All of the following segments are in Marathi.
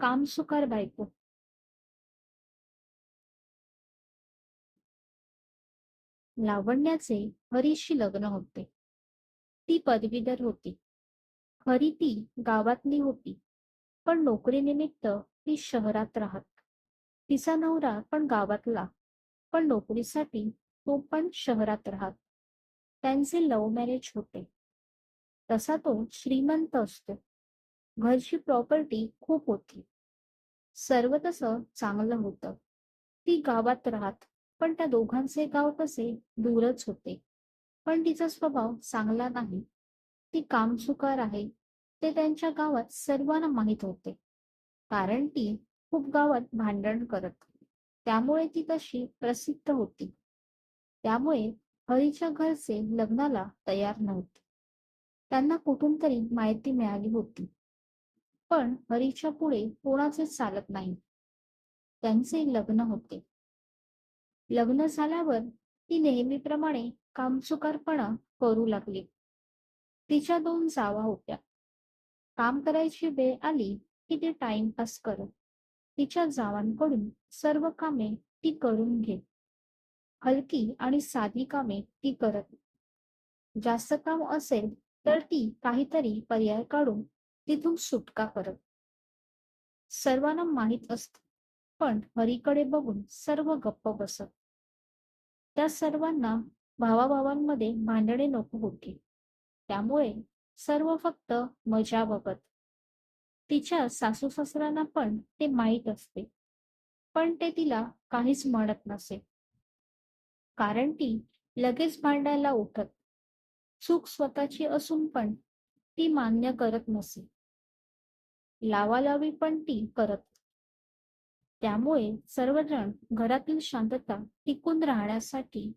कामसुकार बायको. लावण्याचे हरीशी लग्न होते. ती पदवीधर होती. खरी ती गावातली होती. पण नोकरीनिमित्त ती शहरात राहत. तिचा नवरा पण गावातला. पण नोकरीसाठी तो पण शहरात राहत. त्यांचे लव्ह मॅरेज होते. तसा तो श्रीमंत असतो. घरची प्रॉपर्टी खूप होती. सर्व तसं चांगलं होतं. ती गावात राहत पण त्या दोघांचे गाव कसे दूरच होते. पण तिचा स्वभाव चांगला नाही. ती कामसुकार आहे ते त्यांच्या गावात सर्वांना माहीत होते. कारण ती खूप गावात भांडण करत त्यामुळे ती तशी प्रसिद्ध होती. त्यामुळे हरीच्या घरचे लग्नाला तयार नव्हते. त्यांना कुठून तरी माहिती मिळाली होती. पण हरीच्या पुढे कोणाचे चालत नाही. त्यांचे लग्न होते. लग्न झाल्यावर ती नेहमीप्रमाणे कामचुकारपणा करू लागली. तिच्या दोन जावा होत्या. काम करायची वेळ आली की ती टाइमपास करत. तिच्या जावांकडून सर्व कामे ती करून घे हलकी आणि साधी कामे ती करत. जास्त काम असेल तर ती काहीतरी पर्याय काढून तिथून सुटका करत. सर्वांना माहीत असत पण हरीकडे बघून सर्व गप्प बसत. त्या सर्वांना भावाभावांमध्ये भांडणे नको होती. त्यामुळे सर्व फक्त मजा बघत. तिच्या सासू सासऱ्यांना पण ते माहीत असते पण ते तिला काहीच म्हणत नसे. कारण ती लगेच भांडायला उठत. चूक स्वतःची असून पण ती मान्य करत नसे. लावालावी पण ती करत. त्यामुळे सर्वजण घरातील शांतता टिकून राहण्यासाठी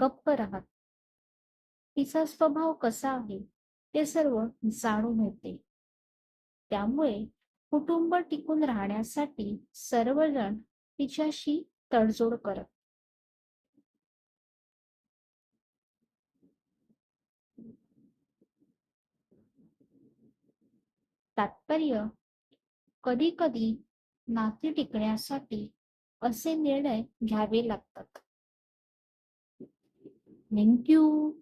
गप्प राहत. तिचा स्वभाव कसा आहे ते सर्व जाणून होते. त्यामुळे कुटुंब टिकून राहण्यासाठी सर्वजण तिच्याशी तडजोड करत. तात्पर्य कधी कधी नाती टिकण्यासाठी असे निर्णय घ्यावे लागतात. थँक्यू